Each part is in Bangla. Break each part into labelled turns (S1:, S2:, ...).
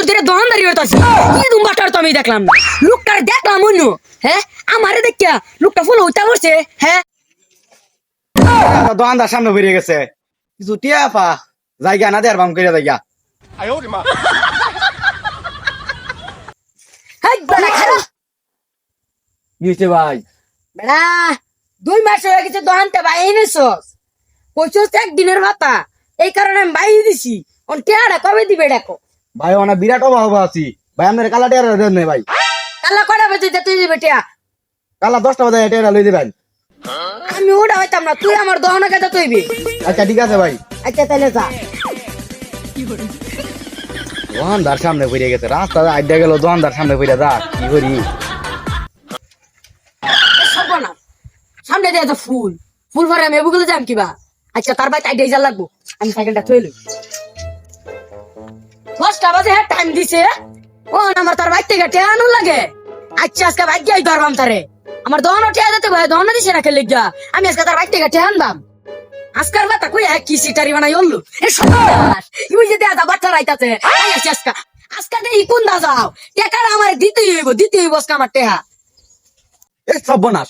S1: বছর ধরে দোকানদারি হইতাছি কি দুম্বাটার তো আমি দেখলাম না। লোকটার দেখলাম অন্য হ্যাঁ আমারে দেখিয়া লোকটা ফুল হইতা বসছে হ্যাঁ
S2: দোকানদার সামনে বেরিয়ে গেছে। কিছু টিয়া পা জায়গা না দেয়ার বাম করে জায়গা।
S1: হাই বেড়া খারা।
S2: কি ভাই?
S1: বেড়া দুই মাস হয়ে গেছে দোকানতে ভাই এনেছস। কইছস একদিনের ভাতা এই কারণে আমি ভাই দিছি। অন টেয়ারা কবে দিবে দেখো।
S2: ভাই অনেক বিরাট অভাব আছি। ভাই আপনার কালা টিয়ারা দেন নাই ভাই।
S1: কাল্লা কটা বাজে তুই দিবে টিয়া?
S2: কালা দশটা বাজে টিয়ারা লই দিবেন।
S1: আমি ওটা হইতাম না তুই আমার দহনা কাছে তুইবি
S2: আচ্ছা ঠিক আছে ভাই।
S1: আচ্ছা তাহলে যা।
S2: দোকানদার সামনে বেরিয়ে গেছে রাস্তা আড্ডা গেল দোকানদার সামনে বেরিয়ে যা কি করি?
S1: সামনে দিয়ে ফুল। ফুল ভরে আমি এগুলো যাম কিবা? আচ্ছা তার বাইক আইডিয়া যা লাগবো। আমি সাইকেলটা থইল দশটা বাজে হ্যাঁ টাইম দিছে। ও আমার তার বাইক থেকে টেয়ানো লাগে? আচ্ছা আজকে বাইক যাই ধরবাম তারে। আমার দহন টেয়া দিতে ভাই দহন দিছে না খেলে গিয়া আমি আজকে তার বাইক থেকে টেয়া আনবাম আজকার বাতা কই এক কি সিটারি বানাই হল্লু? এ সবাস ইউই যে দাদা বাচ্চা রাইতাছে আই আজকা। আজকা দে ইকুন দা যাও টেকার আমার দিতেই হইব দিতেই হইব আজকে আমার টেহা।
S2: এ সব বনাস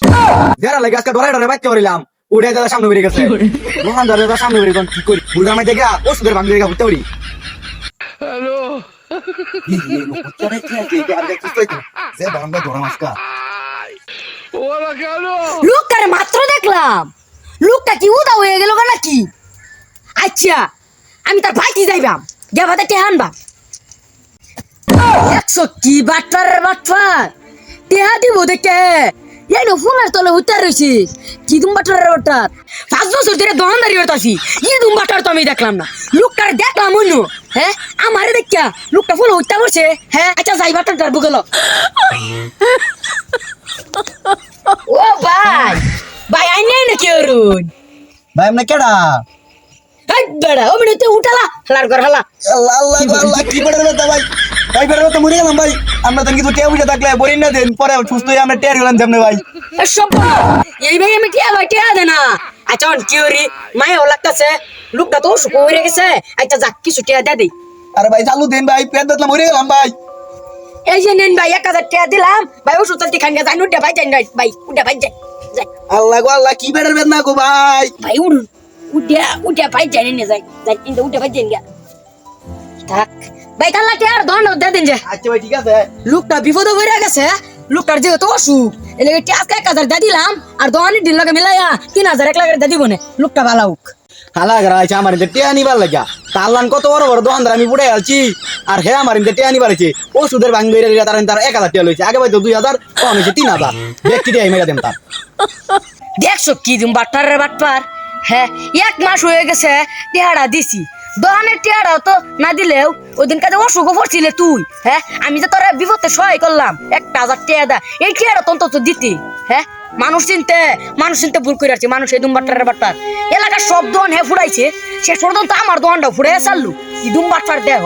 S2: যারা লাগে আজকে ডরাই ডরাই বাচ্চা করিলাম উড়ে দাদা সামনে বেরিয়ে গেছে। দোকানদার দাদা সামনে বেরিয়ে কি করি? বুড়া মাই দেখে ওষুধের ভাঙ দেখে ঘুরতে
S1: লোকটারে মাত্র দেখলাম লোকটা কি উদা হয়ে গেল নাকি আচ্ছা আমি তার ভাইটি যাইবাম গেবাতে টেহা আনবাম একশো কি বাটপার বাটপার টেহা দিব দেখে এই নো ফোনের তলে উত্তর রয়েছে কি দুম বাটার বাটার পাঁচ বছর ধরে দোকানদারি হইতাছি ই দুম বাটার তো আমি দেখলাম না লোকটার দেখলাম অন্য হ্যাঁ আমারে দেখা লোকটা ফুল উঠতে বসে। হ্যাঁ আচ্ছা যাই বাটা ডারবো গেল। ও ভাই ভাই আই নাই নাকি অরুণ?
S2: ভাই আমরা কেডা?
S1: হাই বেড়া ও মিনিটে উঠালা হালার ঘর হালা।
S2: আল্লাহ আল্লাহ আল্লাহ কি করে দিলে ভাই? ভাই বের তো মরে গেলাম ভাই। আমরা তো কিছু টিয়া বুঝে থাকলে বলি না দেন পরে সুস্থ হয়ে আমরা টিয়ার গেলাম সামনে ভাই।
S1: এই ভাই আমি টিয়া ভাই টিয়া দে না আচ্ছা অন কি হরি মায়ে ও লাগতাছে। লোকটা তো অসুখ হয়ে গেছে। আচ্ছা যাক কিছু টিয়া দে দেই।
S2: আরে ভাই চালু দেন ভাই পেট দেখলাম মরে গেলাম ভাই।
S1: এই যে নেন ভাই এক হাজার টিয়া দিলাম। ভাই ওষুধ তালতি খান যাই উঠে ভাই যাই ভাই উঠে ভাই যাই
S2: আল্লাহ গো আল্লাহ কি বেড়ার বেদনা গো ভাই।
S1: ভাই উঠ উঠে উঠে ভাই যাই নে যাই যাই কিন্তু উঠে ভাই যাই থাক। ভাই তাহলে টিয়া আর দন দে দিন যে
S2: আচ্ছা ভাই ঠিক আছে
S1: লোকটা বিপদে পড়ে গেছে লোকটার যেহেতু অসুখ এলে আজকে এক হাজার দিয়ে দিলাম আর দোকানি দিন লাগে মিলাইয়া তিন হাজার এক লাখের দিয়ে দিব নে লোকটা ভালো হোক
S2: হালা গরা আছে আমার ইন্দে টিয়া নিবার লাগা তারলান কত বড় বড় দোকানদার আমি পুড়ে আলছি আর হে আমার ইন্দে টিয়া নিবার আছে ওষুধের ভাঙ বেড়ে তার তার এক হাজার টিয়া লইছে আগে ভাই তো দুই হাজার কম হয়েছে তিন হাজার ব্যক্তি মেরা দেন তার
S1: দেখছ কি দিম বাটপার রে বাটপার হ্যাঁ এক মাস হয়ে গেছে টেহারা দিছি দোকানের টেহারা তো না দিলেও ওই দিন কাজে অসুখ পড়ছিলে তুই হ্যাঁ? আমি যে তোরা বিপদে সহায় করলাম, একটা হাজার টিয়া দা, এই টিয়ারা তো অন্তত দিতি হ্যাঁ? মানুষ চিনতে মানুষ চিনতে ভুল করে আসছে, মানুষ এই দুম বাট্টার এলাকার সব দোকান হ্যাঁ ফুরাইছে সে পর্যন্ত আমার দোয়ানটা ফুরাই চাললু কি দুম বাটপার দেহ?